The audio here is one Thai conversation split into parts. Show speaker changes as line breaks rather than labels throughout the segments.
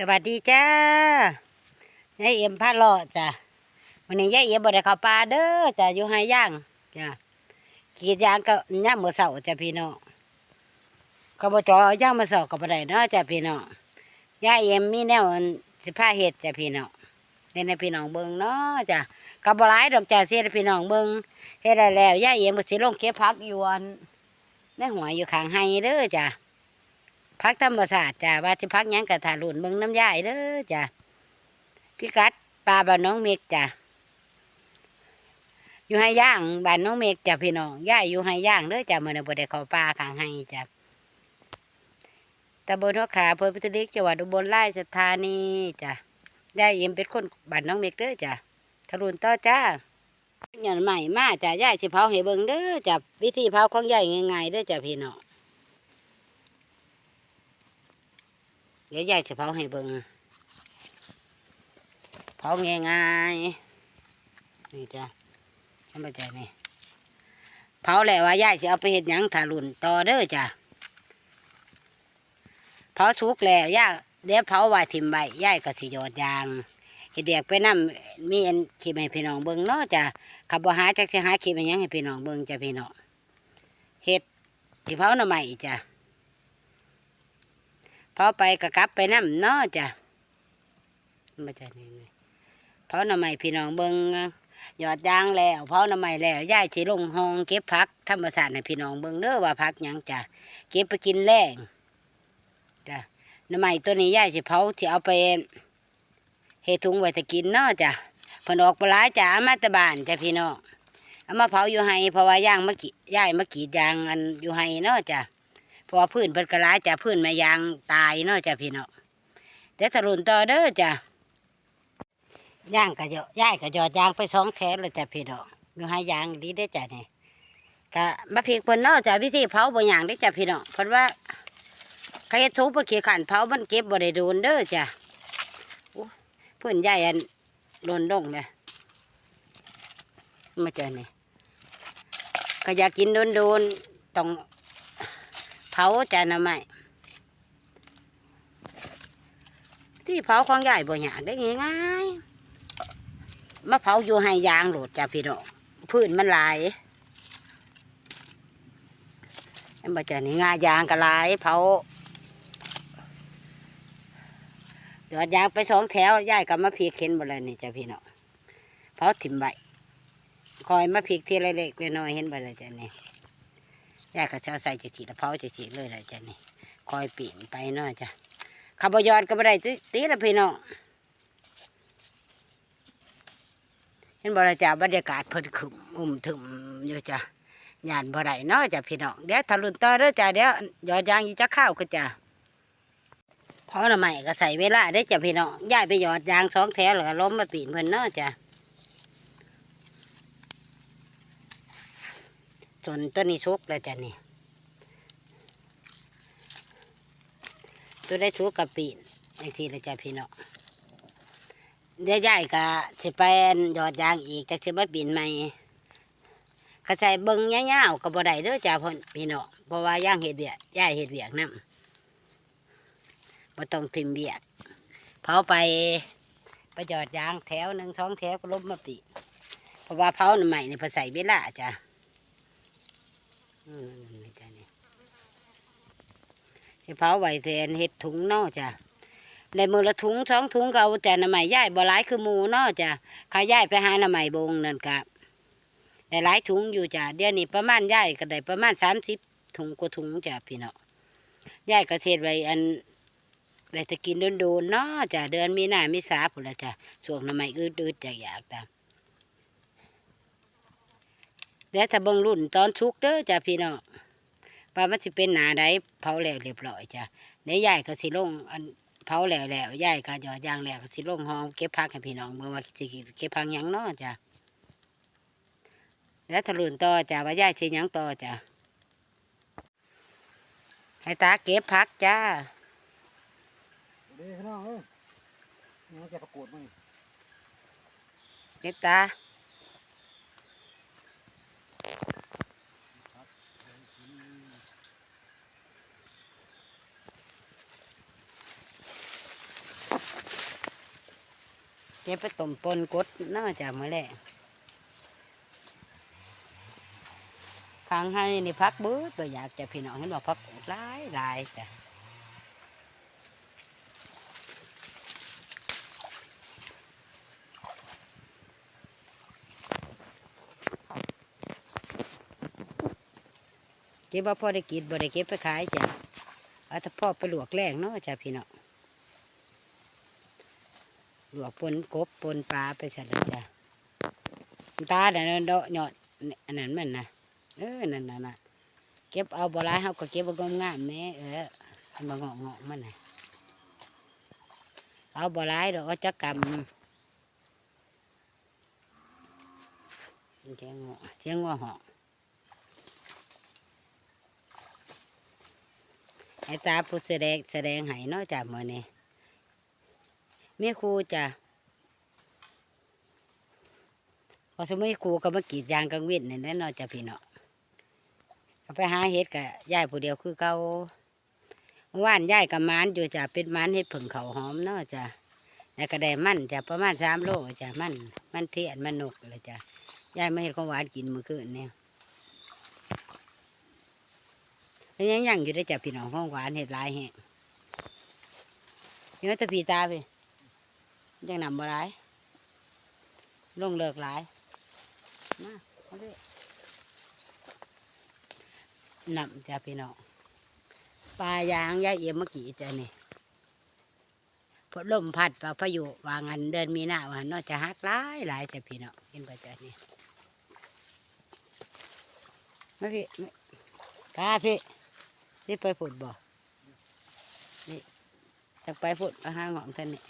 สวัสดีจ้ายายเอ็มพาเลาะจ้ะวันนี้ยายเอ็มบ่ได้เข้าป่าเด้อจ้ะอยู่ให้ย่างจ้ะกรีดยางก็ย่ามมื้อเช้าจ้ะพี่น้องก็บ่จอย่างมือเช้าก็บ่ได้เนาะจ้ะพี่น้องยายเอ็มมีแนวสิพาเฮ็ดจ้ะพี่น้องเฮ็ดให้พี่น้องเบิ่งเนาะจ้ะก็บ่หลายดอกจ้ะสิให้พี่น้องเบิ่งเฮ็ดได้แล้วยายเอ็มก็สิลงเก็บผักอยู่อันในหัวอยู่ข้างไห้เด้อจ้ะ พักธรรมศาสตร์จ้ะว่าจะพักยังกะถาหลุนเบิ่งน้ำยายเด้อจ้ะพี่กัดปลาบ้านน้องเมกจ้ะอยู่ให้ย่างบ้านน้องเมกจ้ะพี่น้องย่ายอยู่ให้ย่างเด้อจ้ะมื้อนบ่ได้เข้าป่าขางให้จ้ะตำบลหัวขาอำเภอพิทลิกจังหวัดอุบลราชธานีจ้ะย่ายเอ็มเป็นคนบ้านน้องเมกเด้อจ้ะทะลุนต่อจ้าหย่อนใหม่มาจ้ะย่ายสิเผาให้เบิ่งเด้อจ้ะวิธีเผาของย่ายง่ายๆเด้อจ้ะพี่น้อง เดี๋ยวยายจะเผาให้เบิ่งเผาง่ายๆนี่จ้ะทำมาใจนี่เผาแหล้วว่ายายจะเอาไปเห็ดหยังถารุ่นต่อเด้อจ้ะเผาสุกแล้วย่าเดี๋ยวเผาไว้ถิ่มใบยายก็สิยอดยางเห็ดเดียกไปนํมีอันขีให้พี่น้องเบิ่งเนาะจ้ะขับบ่หาจักสิหาขีให้หยังให้พี่น้องเบิ่งจ้ะพี่น้องเห็ดสิเผาหน่อไม้จ้ะ พอไปก็กลับไปน้ำเนาะจ้ะมาจ้ะนี่นี่เผาหน่อไม้พี่น้องเบิงหยอดยางแล้วเผาหน่อไม้แล้วย่ายสิลงห้องเก็บผักธรรมศาสตร์ให้พี่น้องเบิงเด้อว่าผักยังจ้ะเก็บไปกินแรงจ้ะหน่อไม้ตัวนี้ย่ายสิเผาสิเอาไปเฮถุงไว้จะกินเนาะจ้ะเพนออกปลายจ้ะมาตะบานจ้ะพี่น้องเอามาเผาอยู่ให้เพราะว่าย่างเมะกีย่ายมะกรีดยางอันอยู่ให้เนาะจ้ะ พราะว่าพื้นเพิ่นกระลายจะพื้นม่ยางตายเนาะจ้ะพี่น้องเดี๋ยวทะลุนต่อเด้อจ้ะย่างกระยอะย่ายกระยอยางไปสองแถวเลยจ้ะพี่น้องอยู่ให้ยางดีได้จ้ะนี่กะมาพริกเพิ่นเนาะจ้ะวิธีเผาบ่อย่างได้จ้ะพี่น้องเพิ่นว่าใครทุบเพิ่นขี้ขันเผามันเก็บบ่ได้โดนเด้อจ้ะโอ้เพิ่นย่อันโดนดงเลยมาเจอนี่ก็อยากกินโดนๆต้อง ผาจานำไม้ที่เผาของใหญ่บ่อยากได้ง่ายๆมาเผาอยู่ให้ยางโหลดจ้ะพี่น้องพื้นมันลายอันบ่จะนี่งายางก็ลายเผาเดือดยางไปสองแถวยายกับมาพีกเข็นบ่เลยนี่จ้ะพี่น้องเผาถิ่มใบคอยมาพีกทีละเล็กๆน้อยเห็นบ่เลยจ้ะนี่ ยายก็จะเอาใส่จะจีละเผาจะจีเลยละจ้ะนี่คอยปีนไปเนาะจ้ะขับยอดก็บ่ได้ติตีละพี่น้องเห็นบ่ละจ้ะบรรยากาศเพิ่นขึ้มอุ่มถึมอยู่จ้ะยานบ่ได้เนาะจ้ะพี่น้องเดี๋ยวทะลุต่อเด้อจ้ะเดี๋ยวยอดยางอีจะข้าวก็จ้ะเพราะละไม่ก็ใส่เวลาได้จ้ะพี่น้องยายไปยอดยางสองแถวแล้วก็ล้มมาปีนเพิ่นเนาะจ้ะ จนตัวนี้สุกแล้วจ้ะนี่ตัวได้สุกกับปีนอย่างที่ละจ้ะพี่น้องเดี๋ยวยายก็สิไปอันยอดยางอีกจะสิมาปีนใหม่ก็ใส่เบิ้งยาวๆก็บ่ได้เด้อจ้ะพ่นพี่น้องเพราะว่าย่างเห็ดเบียกย่ายเห็ดเบียกนำบ่ต้องทิมเบียกเผาไปไปหยอดยางแถวหนึ่งสองแถวก็ล้มมาปีเพราะว่าเผาหน่อใหม่นี่เพอใส่เวลาจ้ะ นี่จ้ะนี่สิเผาไว้แทนเห็ดถุงนอจ้ะในมือละถุงสองถุงก็เอาแต่หน้ำใหม่ย่ายบ่หลายคือหมูนอจ้ะเขาย่ายไปหาหน้ำใหม่บงนั่นกะได้หลายถุงอยู่จ้ะเดี๋ยวนี้ประมาณย่ายก็ได้ประมาณสามสิบถุงกว่าถุงจ้ะพี่เนาะย่ายก็เศไว้อันไว้จะกินโดนๆเนาะจ้ะเดือนมีหน้ามีสาพุ่นละจ้ะช่วงหน้ำใหม่อืดๆจะอยากตาม เดี๋ยวถ้าเบิ่งรุ่นตอนชุกเด้อจ้ะพี่น้องว่ามันสิเป็นหนาใดเผาแล้วเรียบร้อยจ้ะเดี๋ยวยายก็สิลงอันเผาแล้วแล้วยายก็หยอดยางแล้วก็สิลงห้องเก็บผักให้พี่น้องเมื่อว่าสิเก็บผักหยังเนาะจ้ะแล้วถ้ารุ่นต่อจ้ะว่ายายสิหยังต่อจ้ะให้ตาเก็บผักจ้า
เด้พี่น้องเอ้ยนี่มันจะประกวดมั้ง
เก็บตา ก็บไปต้มปนกดน่าจะมื้อแรกทางให้นี่พักเบิดบ่อยากจะพี่น้องเห็นบอกพักหลายหลายจ้ะเก็บว่าพอได้กินบ่ได้เก็บไปขายจ้ะอาถ้าพ่อไปหลวกแรงเนาะจ้ะพี่น้อง หลวกปนกบปนปลาไปเสร็จแล้วจ้ะตาเดี๋ยวนั้นเดาะยอดอันนั้นมันนะเออนั่นน่ะนะเก็บเอาบ่หลายเฮาก็เก็บเอางามแหน่เออเอามาเงาะเงาะมันน่ะเอาบ่หลายดอกเอาจักกำเสียงเงาะเสียงเงาะหาะไอ้ตาผู้แสดงแสดงให้เนาะจ้ะมื้อนี้ แม่ครูจ้ะพอสมัยครูก็มากรีดยางกลางเว้นนี่แหละเนาจ้ะพี่เนาะก็ไปหาเฮ็ดกับยายผู้เดียวคือเก่าว่านยายกับมานอยู่จ้ะเป็นมันเฮ็ดผึ่งเขาหอมเนาะจ้ะแล้วก็ได้มันจ้ะประมาณสามโลจ้ะมันมันเทียนมันนกเลยจ้ะยายมาเฮ็ดของหวานกินมือคืนเนี่ยแล้วยังยังอยู่ได้จับพี่น้องห้องหวานเห็ดลายแห้งยังแต่พี่ตาพี่ ยังนำบ่หลายลงเลิกหลายมาเอาดินำจ้ะพี่น้องปลายางยายเอี่ยมเมื่อกี้จ้ะนี่พดลมพัดปลาพายุวางันเดินมีหน้าวันนอกจะหักหลายหลายจ้ะพี่น้องเห็นป่ะจ้ะนี่ไมาพี่มาตาพี่นี่ไปผุดบ่นี่จะไปผุดอาหารของท่านนี่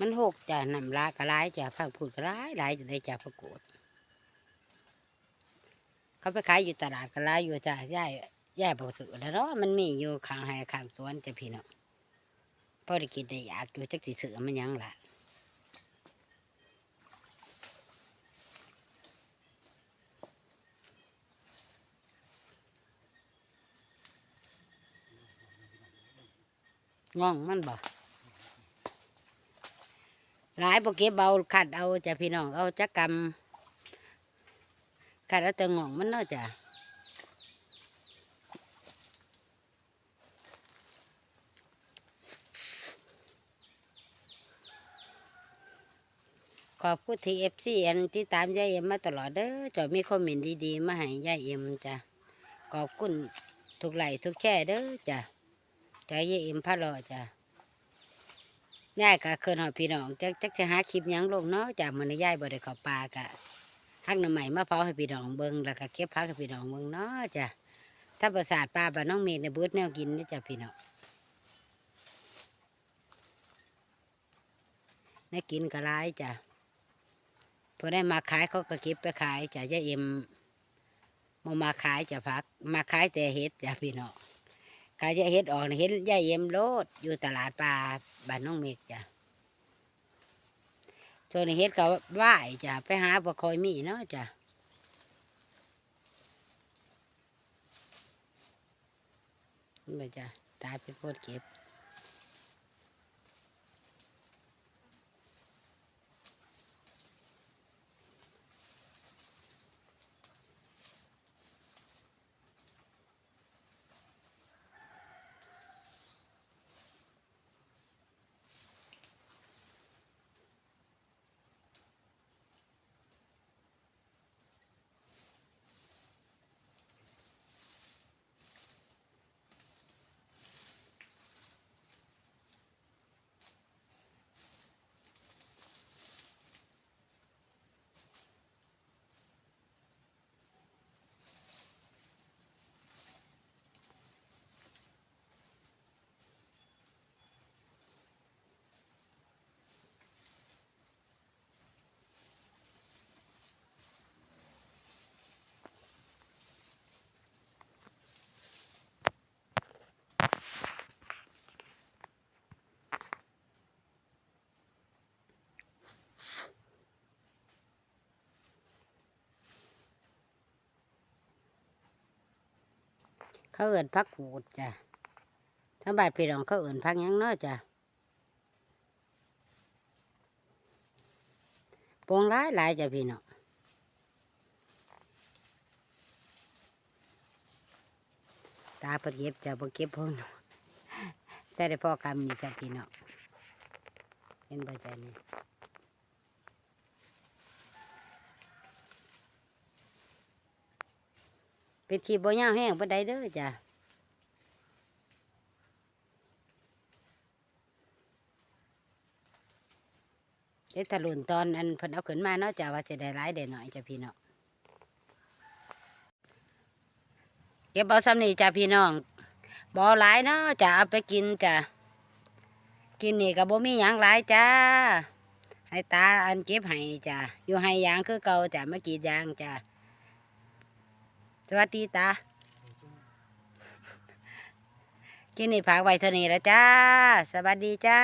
มันหกจ้ะนำลากระไรจ้ะฟังพูดกระไรหลายจะได้จ้ะประกวดเขาไปขายอยู่ตลาดกระไรอยู่จ้ะย่ายย่ายบอกสือแล้วเนาะมันมีอยู่ข้างไห้ข้างสวนจะพี่เนาะพอได้กินได้อยากอยู่จักสิเสือมันยังล่ะง่องมันบ่ หลายบ่เก็บเอาขัดเอาจ้ะพี่น้องเอาจักกำขัดเอาแต่งองมันเนาะจ้ะขอบคุณทีเอฟซีอันที่ตามยายเอ็มมาตลอดเด้อจะมีคอมเมนต์ดีๆ มาให้ยายเอ็มจ้ะขอบคุณทุกไหลทุกแช่เด้อจ้ะใจยายเอ็มพะรอจ้ะ ยายก็เคินหอดพี่น้องจักจักจะหาคลิปยังลงเนาะจากมันยายบ่ได้เข้าป่ากะฮักน้ำใหม่มาเผาให้พี่น้องเบิ่งแล้วก็เก็บพักให้พี่น้องเบิ่งเนาะจ้ะถ้าประสาทปลาบ้านน้องเมย์ในยเบิดแนวกินนี่จ้ะพี่น้องในกินก็ร้ายจ้ะพอได้มาขายเขาก็เก็บไปขายจ้ะยายเอ็มมามาขายจ้ะพัก มาขายแต่เห็ดจ้ะพี่น้อง ขายจะเห็ดออกเห็นยายเย็มโลดอยู่ตลาดปลาบ้านน้องเมฆจ้ะช่วงนี้เฮ็ดก็ไหวจ้ะไปหาบ่คอยมีเนาะจ้ะนี่จ้ะตายเป็นโพดเก็บ เขาเอินพักขูดจ้ะทั้งบาดพี่น้องเขาเอินพักยังเนาะจ้ะปงร้ายหลายจ้ะพี่น้องตาปเก็บจ้ะบ่เก็บพงแต่ได้พอกำนี่จ้ะพี่น้องเห็นบ่จ้ะนี่ เป็นขีบบ่ยาแห้งบ่ได้เด้อจ้ะเด็ดตะลุนตอนอันเพิ่นเอาขึ้นมาเนาะจ้ะว่าจะได้ร้ายได้หน่อยจ้ะพี่เน้องเก็บเอาซ้ำนี่จ้ะพี่น้องบ่หลายเนาะจ้ะเอาไปกินจ้ะกินนี่ก็บ่มีหยังหลายจ้าให้ตาอันเก็บให้จ้ะอยู่ให้ยางคือเก่าจ้ะเมื่อกี้ยางจ้ะ สวัสดีตากินนี่ฝากไว้เท่านี้แล้วจ้า สวัสดีจ้า